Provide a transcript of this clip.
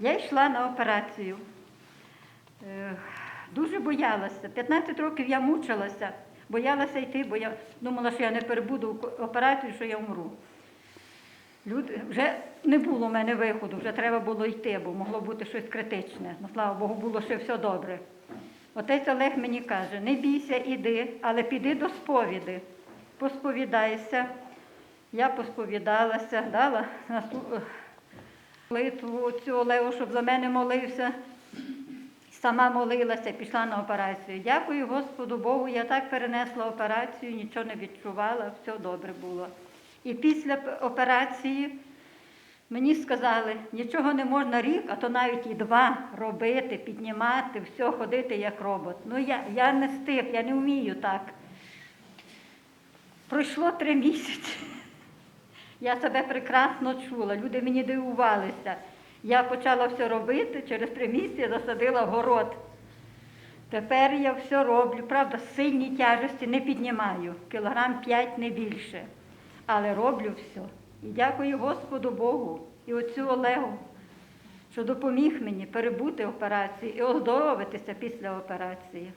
Я йшла на операцію. Дуже боялася. 15 років я мучилася, боялася йти, бо я думала, що я не перебуду операцію, що я вмру. Люди, вже не було в мене виходу, вже треба було йти, бо могло бути щось критичне. Ну, слава Богу, було ще все добре. Отець Олег мені каже: не бійся, іди, але піди до сповіди. Посповідайся. Я посповідалася, дала наступ- молитву цю Олегу, щоб за мене молився. Сама молилася, пішла на операцію. Дякую Господу Богу, я так перенесла операцію, нічого не відчувала, все добре було. І після операції мені сказали, нічого не можна рік, а то навіть і два робити, піднімати, все, ходити як робот. Ну я, я не встиг, я не вмію так. Пройшло три місяці. Я себе прекрасно чула, люди мені дивувалися. Я почала все робити, через три місяці засадила город. Тепер я все роблю, правда, сильні тяжесті не піднімаю, кілограм 5 не більше. Але роблю все. І дякую Господу Богу і отцю Олегу, що допоміг мені перебути операцію і оздоровитися після операції.